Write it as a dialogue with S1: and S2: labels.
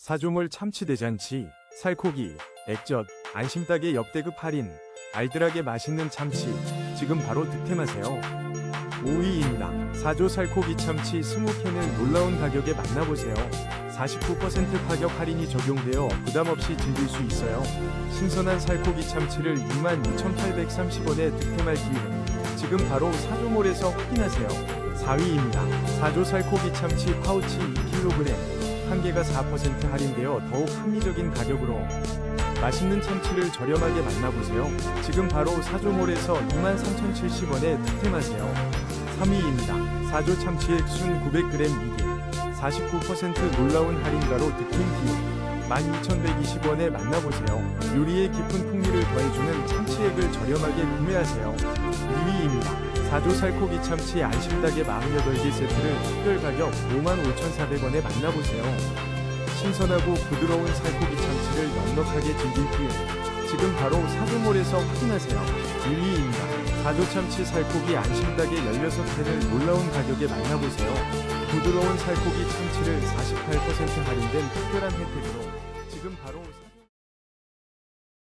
S1: 사조물 참치대잔치, 살코기, 액젓, 안심닭의 역대급 할인, 알뜰하게 맛있는 참치, 지금 바로 득템하세요. 5위입니다. 사조 살코기 참치 20캔을 놀라운 가격에 만나보세요. 49% 가격 할인이 적용되어 부담 없이 즐길 수 있어요. 신선한 살코기 참치를 22,830원에 득템할 기회. 지금 바로 사조몰에서 확인하세요. 4위입니다. 사조 살코기 참치 파우치 2kg. 한 개가 4% 할인되어 더욱 합리적인 가격으로 맛있는 참치를 저렴하게 만나보세요. 지금 바로 사조몰에서 23,070원에 득템하세요. 3위입니다. 사조 참치 액순 900g 2개 49% 놀라운 할인가로 득템 기회 12,120원에 만나보세요. 요리의 깊은 풍미를 더해주는 참치액을 저렴하게 구매하세요. 2위입니다. 사조 살코기 참치 안심닭의 48개 세트를 특별 가격 55,400원에 만나보세요. 신선하고 부드러운 살코기 참치를 넉넉하게 즐길 기회. 지금 바로 사조몰에서 확인하세요. 1위입니다. 사조 참치 살코기 안심닭의 16회를 놀라운 가격에 만나보세요. 부드러운 살코기 참치를 48% 할인된 특별한 혜택으로 지금 바로